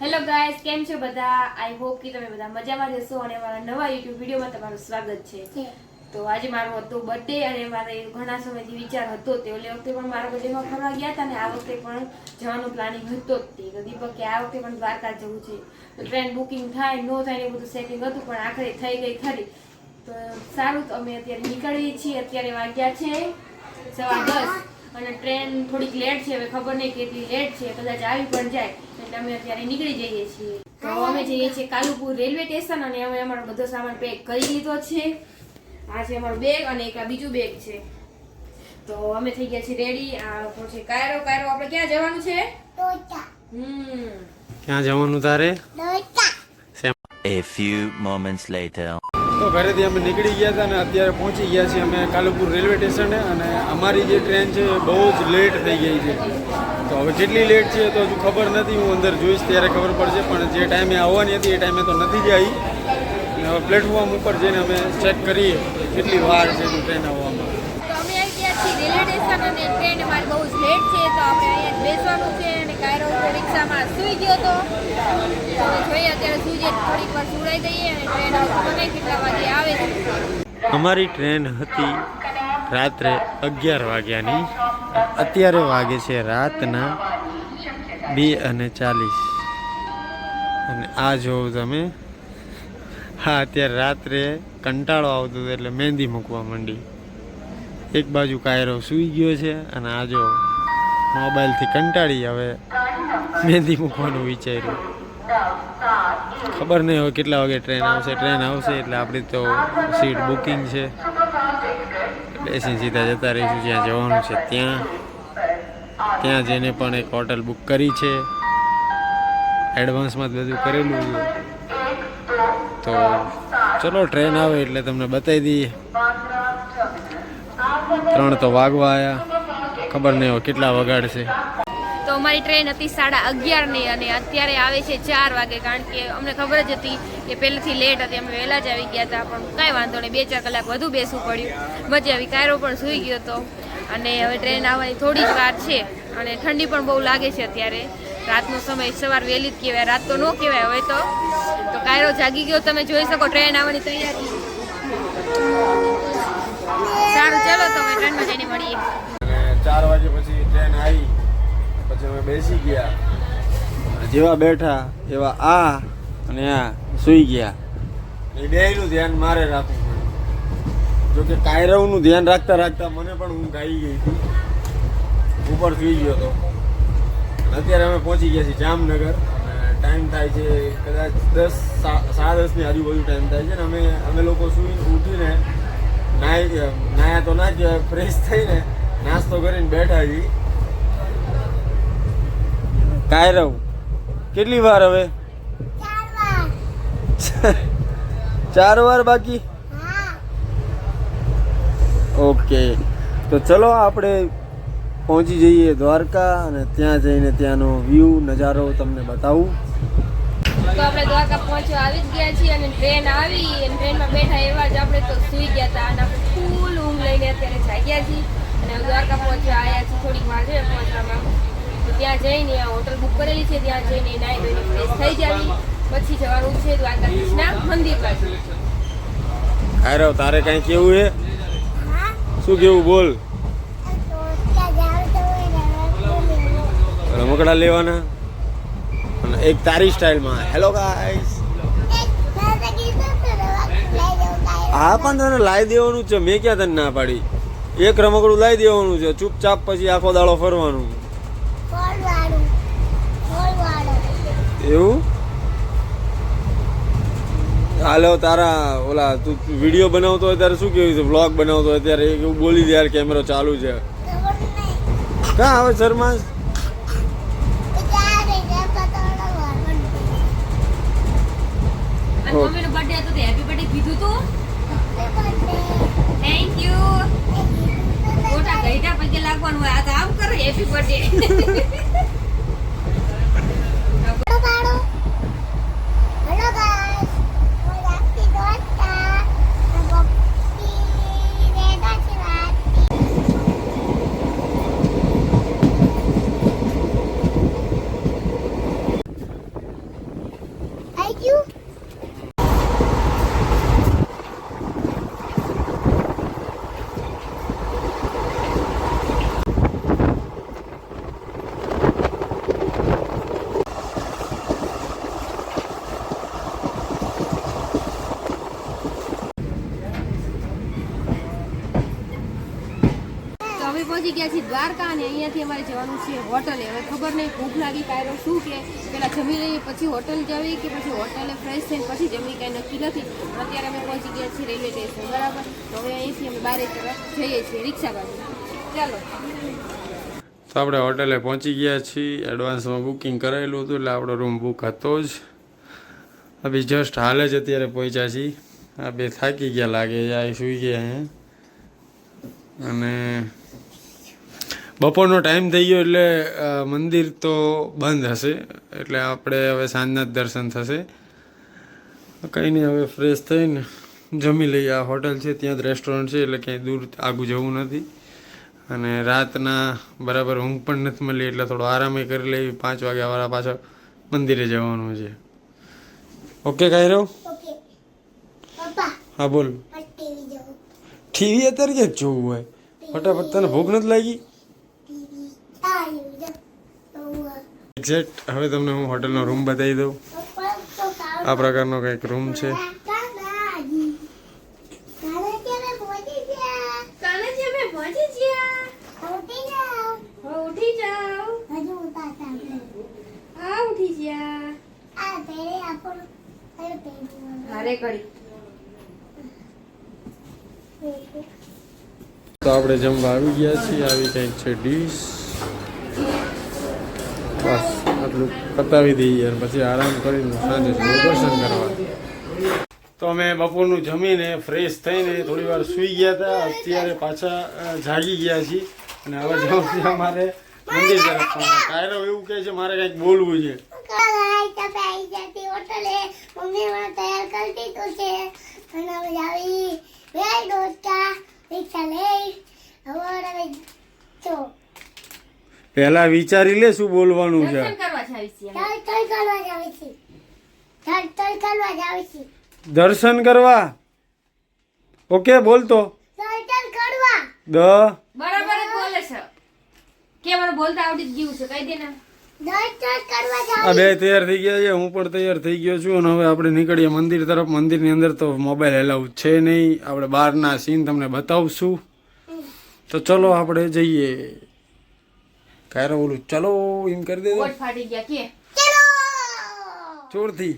Hello guys કેમ છો બધા? આઈ હોપ કે તમે બધા મજામાં જશો અને મારા નવા યુટ્યુબ વિડીયોમાં તમારું સ્વાગત છે. તો આજે મારો હતો બર્થડે અને મારે ઘણા સમયથી વિચાર હતો. તે ઓલી વખતે પણ મારા બર્થડેમાં ફરવા ગયા હતા ને આ વખતે પણ જવાનું પ્લાનિંગ હતો જ તે. તો દીપક કે આ વખતે પણ દ્વારકા જવું છે. તો ટ્રેન બુકિંગ થાય નો થાય ને એ બધું સેટિંગ હતું પણ આખરે થઈ ગઈ ખરી. તો સારું તો અમે અત્યારે નીકળીએ છીએ. અત્યારે વાગ્યા છે સવા દસ અને ટ્રેન થોડીક લેટ છે. હવે ખબર નહીં કેટલી લેટ છે. કદાચ આવી પણ જાય. એટલે અમે અત્યારે નીકળી જઈએ છીએ. તો અમે જઈએ છીએ કાલુપુર રેલવે સ્ટેશન અને અમે અમારો બધો સામાન પેક કરી લીધો છે. આ છે અમારો બેગ અને એક આ બીજું બેગ છે. તો અમે થઈ ગયા છીએ રેડી આ છે કાયરો કાયરો આપણે ક્યાં જવાનું છે? હમ. ક્યાં જવાનું તારે? A few moments later. તો ઘરેથી અમે નીકળી ગયા હતા અને અત્યારે પહોંચી ગયા છીએ અમે કાલુપુર રેલવે સ્ટેશને અને અમારી જે ટ્રેન છે બહુ જ લેટ થઈ ગઈ છે. હવે જેટલી લેટ છે તો હજુ ખબર નથી હું અંદર જોઈશ ત્યારે ખબર પડશે પણ જે ટાઈમે આવવાની હતી એ ટાઈમે તો નથી જ આવી હવે પ્લેટફોર્મ ઉપર જઈને અમે ચેક કરીએ કેટલી વાર છે ટ્રેન આવવામાં. તો અમે આવી ગયા છીએ રેલવે સ્ટેશન અને ટ્રેન અમારી બહુ જ લેટ છે તો આપણે અહીંયા જ બેસવાનું છે અને કાયરો ઉપર રિક્ષામાં સૂઈ ગયો તો. તો જોઈએ અત્યારે સૂઈ જાય થોડીક વાર સુડાઈ દઈએ અને ટ્રેન હવે ખબર નહીં કેટલા વાગે આવે છે. અમારી ટ્રેન હતી રાત્રે અગિયાર વાગ્યાની અત્યારે વાગે છે રાતના બે અને ચાલીસ. અને આ જોવું તમે. હા, અત્યારે રાત્રે કંટાળો આવતો હતો એટલે મહેંદી મૂકવા માંડી. એક બાજુ કાયરો સૂઈ ગયો છે અને આ જો મોબાઈલથી કંટાળી હવે મહેંદી મૂકવાનું વિચાર્યું. ખબર નહીં હવે કેટલા વાગે ટ્રેન આવશે. ટ્રેન આવશે એટલે આપણી તો સીટ બુકિંગ છે. બેસીને સીધા જતા રહીશું જ્યાં જવાનું છે, ત્યાં. ત્યાં જઈને પણ એક હોટલ બુક કરી છે. એડવાન્સમાં જ બધું કરેલું છે. તો ચલો, ટ્રેન આવે એટલે તમને બતાવી દઈએ. ત્રણ તો વાગવા આવ્યા ખબર નહીં કેટલા વગાડશે. અમારી ટ્રેન હતી સાડા અગિયારની અને અત્યારે આવે છે ચાર વાગે કારણ કે અમને ખબર જ હતી કે પહેલેથી લેટ હતી, અમે વહેલા જ આવી ગયા હતા, પણ કાંઈ વાંધો નહીં, બે ચાર કલાક વધુ બેસવું પડ્યું. મજા આવી, કાયરો પણ સૂઈ ગયો હતો. અને હવે ટ્રેન આવવાની થોડી જ વાર છે અને ઠંડી પણ બહુ લાગે છે અત્યારે. રાતનો સમય સવાર વહેલી જ કહેવાય, રાત તો ન કહેવાય હવે તો. તો કાયરો જાગી ગયો, તમે જોઈ શકો ટ્રેન આવવાની તૈયારી. સારું, ચલો તમે ટ્રેનમાં જઈને મળીએ. ચાર વાગે પછી ટ્રેન આવી. પછી અમે બેસી ગયા. જેવા બેઠા એવા આ અને આ સૂઈ ગયા. એ બેયનું ધ્યાન મારે રાખવું પડ્યું જો કે કાયરવનું ધ્યાન રાખતા રાખતા મને પણ હું ગાઈ ગઈ હતી. ઉપર સુઈ ગયો હતો અત્યારે અમે પહોંચી ગયા છીએ જામનગર. અને ટાઈમ થાય છે કદાચ દસ સાડા દસની આજુબાજુ ટાઈમ થાય છે ને અમે અમે લોકો સુઈ ઉઠીને નાહી નાયા તો ના જ ફ્રેશ થઈને નાસ્તો કરીને બેઠા છીએ. કાયરવ કેટલી વાર હવે? ચાર વાર બાકી? ઓકે. તો ચલો આપણે પહોંચી જઈએ દ્વારકા અને ત્યાં જઈને ત્યાંનો વ્યૂ નજારો તમને બતાવું. તો આપણે દ્વારકા પહોંચવા આવી જ ગયા છીએ અને ટ્રેન આવી અને ટ્રેનમાં બેઠા એવા જ આપણે તો સૂઈ ગયા હતા અને આપણે ફૂલ ઊંઘ લઈને અત્યારે જાગ્યા છીએ. અને દ્વારકા પહોંચવા આવ્યા છીએ. થોડીક વાર છે પહોંચવામાં. તો ત્યાં જઈને આ હોટલ બુક કરેલી છે ત્યાં જઈને નાઈ ધોઈને ફ્રેશ થઈ જવી. પછી જવાનું છે દ્વારકાધીશના મંદિર બાજુ. કાયરવ તારે કઈ કેવું છે? શું કેવું બોલ. રમકડા લેવાના? અને એક તારી સ્ટાઇલમાં. હેલો ગાઈસ હા પણ તને લાવી દેવાનું છે. મેં ક્યાં તને ના પાડી? એક રમકડું લાવી દેવાનું છે. ચૂપચાપ પછી આખો દાડો ફરવાનું. એવું? હાલો, તારા ઓલા તું વીડિયો બનાવતો હોય ત્યારે શું કેવું છે વ્લોગ બનાવતો હોય ત્યારે એવું બોલી દે યાર કેમેરો ચાલુ છે. ક્યાં આવે શર્મા થેન્ક લાગવાનું આ તો હેપી બર્થડે પહોંચી ગયા છીએ દ્વારકા અને અહીંયાથી અમારે જવાનું છે હોટલે. હવે ખબર નહીં, ભૂખ લાગી કાયરો શું કે? પેલા જમી લઈએ, પછી હોટલ જવી કે પછી હોટલે ફ્રેશ થઈને પછી જમી, કાંઈ નક્કી નથી. અત્યારે અમે પહોંચી ગયા છીએ રેલવે સ્ટેશન, બરાબર? તો હવે અહીંથી અમે બારે તરફ જઈએ છીએ રિક્ષા બાજુ. ચાલો. તો આપણે હોટલે પહોંચી ગયા છીએ. એડવાન્સમાં બુકિંગ કરાયેલું હતું એટલે આપણો રૂમ બુક હતો જ. અભી જસ્ટ હાલ જ અત્યારે પહોંચ્યા છીએ. આ બે થાકી ગયા લાગે આ સૂઈ ગયા અને બપોરનો ટાઈમ થઈ ગયો એટલે મંદિર તો બંધ હશે. એટલે આપણે હવે સાંજના જ દર્શન થશે. કંઈ નહીં હવે ફ્રેશ થઈને જમી લઈએ. આ હોટલ છે ત્યાં જ રેસ્ટોરન્ટ છે એટલે ક્યાંય દૂર આગું જવું નથી. અને રાતના બરાબર ઊંઘ પણ નથી મળી એટલે થોડો આરામે કરી લેવી. પાંચ વાગ્યા વાળા પાછા મંદિરે જવાનું છે. ઓકે કાંઈ રહ્યો હા બોલ. ટીવી અત્યારે ક્યાંક જોવું હોય? ફટાફટ તને ભૂખ નથી લાગી ટીવી આવ્યું જો જોવું. એક્ઝેક્ટ હવે તમને હું હોટલનો રૂમ બતાવી દઉં. આ પ્રકારનો કંઈક રૂમ છે. તો આપણે જમવા આવી ગયા છીએ. આવી કંઈક છે ડીશ બસ આટલું પતાવી દઈએ અને પછી આરામ કરીને સાંજે દર્શન કરવા. તો અમે બપોરનું જમીને ફ્રેશ થઈને થોડી વાર સૂઈ ગયા હતા. અત્યારે પાછા જાગી ગયા છીએ. અને હવે જવું છે અમારે મંદિર તરફ કાયરો એવું કહે છે, મારે કંઈક બોલવું છે. તૈયાર કરી પહેલા વિચારી લે શું બોલવાનું છે. દર્શન કરવા ઓકે બોલતો દ. બરાબર બોલે છે. કે મને બોલતા આવડી ગયું છે કહી દે ને. ચાલ ચાલ કરવા આ બે તૈયાર થઈ ગયા છે હું પણ તૈયાર થઈ ગયો છું અને હવે આપણે નીકળીએ મંદિર તરફ. મંદિરની અંદર તો મોબાઈલ એલાઉ છે નહીં. આપણે બહારના સીન તમને બતાવશું. તો ચલો આપણે જઈએ. કાયરો બોલું ચલો એમ કરી દેજો. કોટ ફાટી ગયા કે? ચલો! ચોરથી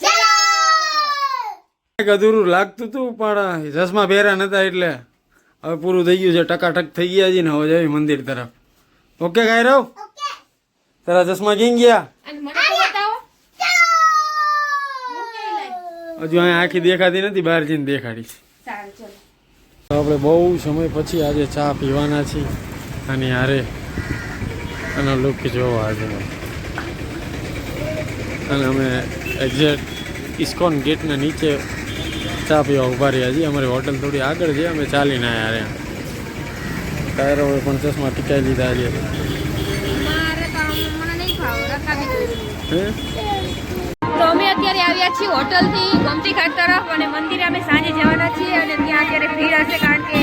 ચલો! અધૂરું લાગતું હતું પણ ચશ્મા ભેરા નતા એટલે હવે પૂરું થઈ ગયું છે ટકાટક થઈ ગયા છે ને હવે જઈએ મંદિર તરફ. ઓકે કાયરો ઓકે. તારા ચશ્મા ક્યાં ગયા? અને મને તો બતાવો. હજુ અહીંયા આખી દેખાતી નથી બહાર જઈને દેખાડી સારું આપણે બહુ સમય પછી આજે ચા પીવાના છીએ. અને હારે આનો લુક જોવો આજે અને અમે એક્ઝેક્ટ ઇસ્કોન ગેટના નીચે ચા પીવા ઊભા રહ્યા છીએ. અમારી હોટલ થોડી આગળ છે. અમે ચાલીને આવ્યા રહ્યા. ટાયરો પણ ચશ્મા ટીકાઈ લીધા છે. તો અમે અત્યારે આવ્યા છીએ હોટલથી ગમતી ઘાટ તરફ અને મંદિરે અમે સાંજે જવાના છીએ અને ત્યાં અત્યારે ભીડ હશે કારણ કે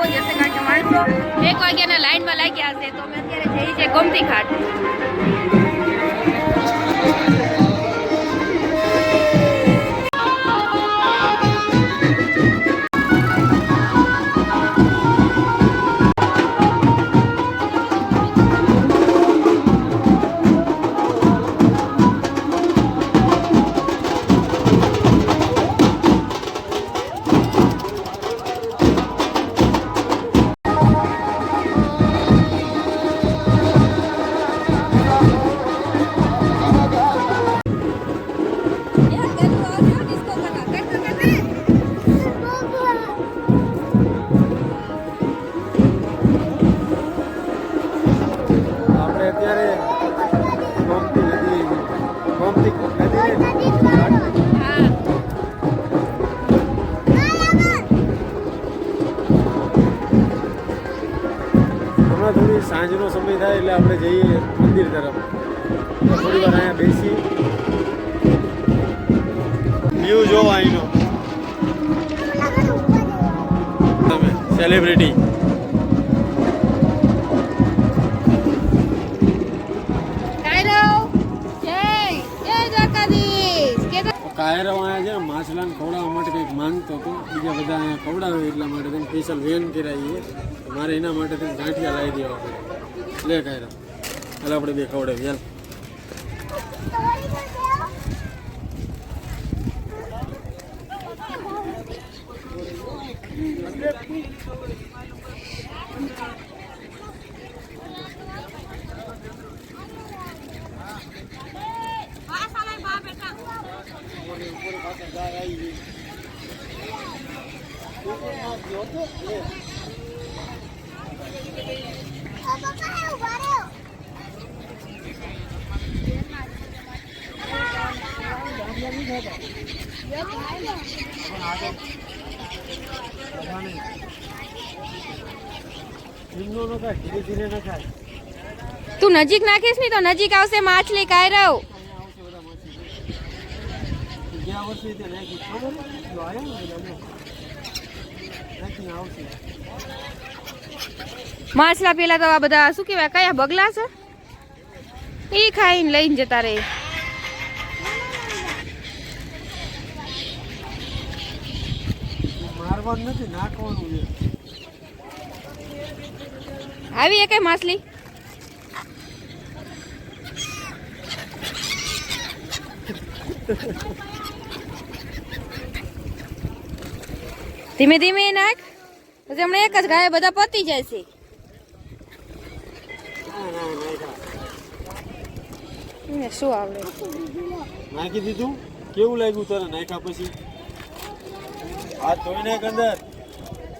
બહુ જ હશે કારણ કે માણસો. એક વાગ્યાના લાઈનમાં લાગ્યા હશે, તો અમે અત્યારે જઈએ છીએ ગમતી ઘાટ થોડી સાંજનો સમય થાય એટલે આપણે જઈએ મંદિર તરફ. થોડી વાર અહીંયા બેસી વ્યૂ જો અહીંનો? તમે સેલિબ્રિટી કાયરો અહીંયા છે ને માછલાને ખવડાવવા માટે કંઈક હતો. બીજા બધા અહીંયા ખવડાવે એટલા માટે તેને સ્પેશિયલ વેન કરાવીએ મારે એના માટે તેને ગાંઠિયા લાવી દેવા પડે. લે કાયરા. હાલ આપણે બે ખવડાવીએ, હાલ તમારી પાસે આ પપ્પા એ ઊભા રહ્યો લીમડો ન ખાય ધીરે ધીરે ન ખાય તું નજીક નાખીશ ને તો નજીક આવશે માછલી કાયરવ ગયા વર્ષે માછલા પેલા તો આ બધા શું કહેવાય કયા બગલા છે? એ ખાઈને લઈને જતા રહે. મારવાનું નથી માછલી છે. આવી એ કઈ માછલી ધીમે ધીમે નાખ. પછી હમણાં એક જ ગાય બધા પતી જાય છે. શું આવડે? નાખી દીધું? કેવું લાગ્યું તને? નાખ્યા પછી? હાથ ધોઈ નાખ અંદર.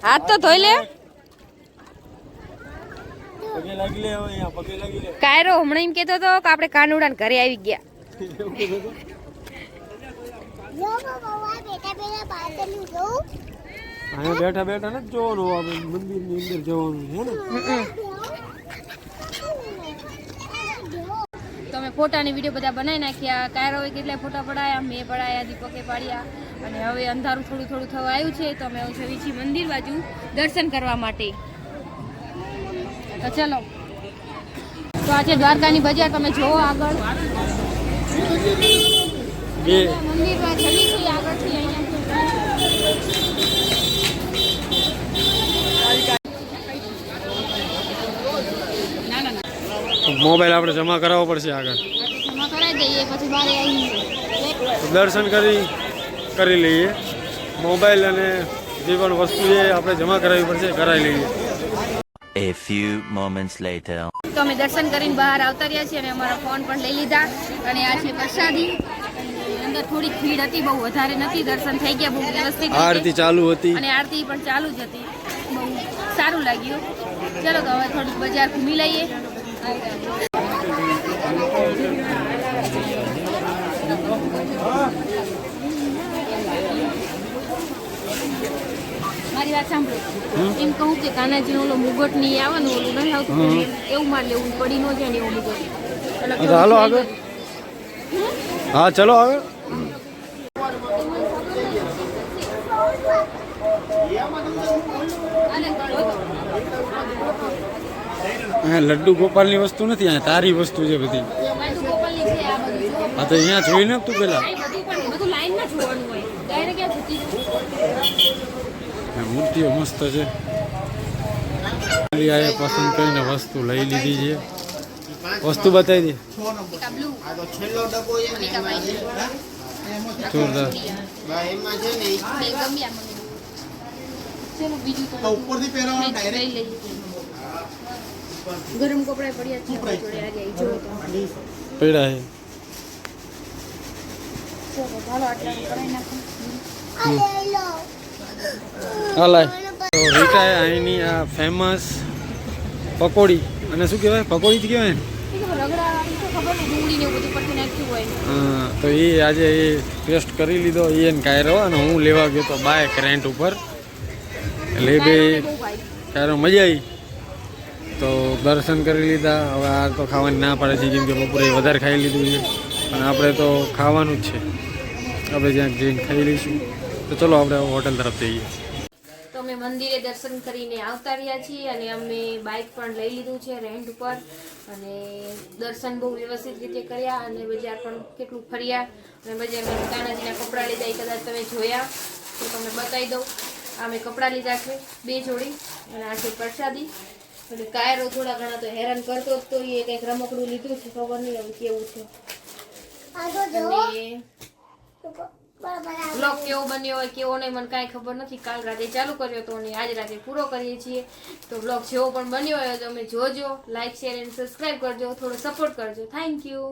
હાથ તો ધોઈ લે. પગે લાગી લે અહીંયા પગે લાગી લે. કાયરો હમણાં એમ કેતો હતો કે આપણે કાનુડા ઘરે આવી ગયા. બેટા બેટા પાછળનું જોઉં અહીંયા બેઠા બેઠા નથી જોવાનું આપણે મંદિરની અંદર જવાનું હે ને? તમે ફોટાની વીડિયો બધા બનાવી નાખ્યા કાયરોએ કેટલાય ફોટા પડાયા મેં પડાયા દીપકે પાડ્યા અને હવે અંધારું થોડું થોડું થવા આવ્યું છે તો અમે જવી છીએ મંદિર બાજુ દર્શન કરવા માટે. તો ચલો. તો આજે દ્વારકાની બજાર તમે જોવો આગળ. મંદિરમાં ચલી છીએ આગળથી અહીંયા મોબાઈલ આપણે જમા કરાવવો પડશે આગળ. દર્શન કરી કરી લઈએ. મોબાઈલ અને જે પણ વસ્તુ છે એ આપણે જમા કરાવવી પડશે કરાવી લઈએ. A few moments later. તો અમે દર્શન કરીને બહાર આવતા રહ્યા છીએ અને અમારા ફોન પણ લઈ લીધા. અને આ છે પ્રસાદી. અંદર થોડીક ભીડ હતી બહુ વધારે નથી. દર્શન થઈ ગયા બહુ વ્યવસ્થિત આરતી ચાલુ હતી. અને આરતી પણ ચાલુ જ હતી. બહુ સારું લાગ્યું. ચલો તો હવે થોડુંક બજાર ઘૂમી લઈએ. મારી વાત સાંભળો. એમ કહું કે કાનાજી ઓલો મુગટની ઓલું નહીં આવતું એવું માર લેવું પડી ન જાય ને એવું મુગટ. હાલો આગળ. હા ચલો આગળ અહીંયા લડ્ડુ ગોપાલની વસ્તુ નથી અહીંયા તારી વસ્તુ છે બધી. બાજુ ગોપાલની છે આ હા તો અહીંયા જોઈ ને તું પેલા. આ બધું પણ બધું લાઈનમાં જોવાનું હોય. ડાયરેક્ટ ક્યાં જતી આ મૂર્તિઓ મસ્ત છે. ખાલી આ પસંદ કરીને વસ્તુ લઈ લીધી છે. વસ્તુ બતાવી દે. જોરદાર. ઉપરથી પહેરવાનું લઈએ ગરમ કપડા પડ્યા છે જોડે આજે ઈ જોવો તો. પડ્યા છે ચલો ચાલો આટલા કરાવી નાખો. આ લઈ લો હાલાય તો રીટા અહીંની આ ફેમસ પકોડી. અને શું કહેવાય? પકોડી જ કહેવાય ને? તો રગડા ઈ તો ખબર ને ડુંગળી ને એવું બધું પરથી નાખ્યું હોય. હા, તો એ આજે એ ટેસ્ટ કરી લીધો એ એને કાયરો અને હું લેવા ગયો તો બાય રેન્ટ ઉપર. એટલે બે કાયરો મજા આવી તો દર્શન કરી લીધા. હવે આ તો ખાવાની ના પાડે છે, કેમ કે બપોરે વધારે ખાઈ લીધું છે. અને આપણે તો ખાવાનું જ છે. આપણે જ્યાં જઈને ખાઈ લઈશું. તો ચલો આપણે હોટલ તરફ જઈએ. તો અમે મંદિરે દર્શન કરીને આવતા રહ્યા છીએ અને અમે બાઇક પણ લઈ લીધું છે રેન્ટ ઉપર. અને દર્શન બહુ વ્યવસ્થિત રીતે કર્યા અને બજાર પણ કેટલું ફર્યા. અને બજારમાં તાનાજીના કપડાં લીધા, એ કદાચ તમે જોયા. તો તમને બતાવી દઉં. આ મેં કપડાં લીધા છે, બે જોડી. અને આ છે પ્રસાદી. અને કાયરો થોડા ઘણા તો હેરાન કરતો જ તો એ કંઈક રમકડું લીધું છે ખબર નહીં હવે કેવું છે. તો બ્લોગ કેવો બન્યો હોય કેવો નહીં મને કાંઈ ખબર નથી. કાલ રાતે ચાલુ કર્યો હતો અને આજ રાતે પૂરો કરીએ છીએ. તો બ્લોગ જેવો પણ બન્યો હોય તો તમે જોજો લાઈક શેર એન્ડ સબસ્ક્રાઈબ કરજો. થોડો સપોર્ટ કરજો. Thank you